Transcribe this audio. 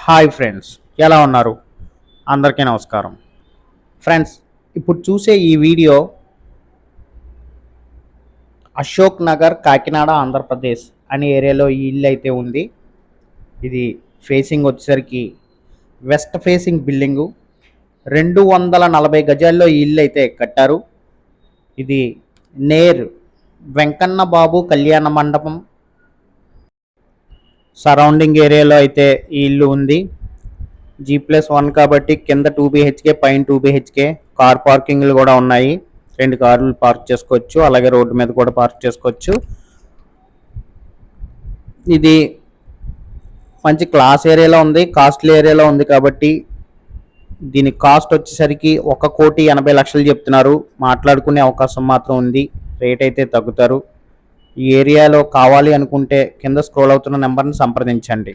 Hi friends ఎలా ఉన్నారు? అందరికీ నమస్కారం. ఫ్రెండ్స్ ఇప్పుడు చూసే ఈ వీడియో అశోక్ నగర్ కాకినాడ ఆంధ్రప్రదేశ్ అనే ఏరియాలో ఈ ఇల్లు అయితే ఉంది. ఇది ఫేసింగ్ వచ్చేసరికి వెస్ట్ ఫేసింగ్ బిల్డింగు రెండు వందల నలభై గజాల్లో ఈ ఇల్లు అయితే కట్టారు. ఇది నేర్ వెంకన్న బాబు కళ్యాణ మండపం. సరౌండింగ్ ఏరియాలో అయితే ఈ ఇల్లు ఉంది. జీ ప్లస్ వన్ కాబట్టి కింద టూ బిహెచ్కే పైన టూ బిహెచ్కే కార్ పార్కింగ్లు కూడా ఉన్నాయి. రెండు కార్లు పార్క్ చేసుకోవచ్చు అలాగే రోడ్డు మీద కూడా పార్క్ చేసుకోవచ్చు. ఇది మంచి క్లాస్ ఏరియాలో ఉంది కాస్ట్లీ ఏరియాలో ఉంది కాబట్టి దీని కాస్ట్ వచ్చేసరికి ఒక కోటి ఎనభై లక్షలు చెప్తున్నారు. మాట్లాడుకునే అవకాశం మాత్రం ఉంది. రేట్ అయితే తగ్గుతారు. ఈ ఏరియాలో కావాలి అనుకుంటే కింద స్క్రోల్ అవుతున్న నెంబర్ను సంప్రదించండి.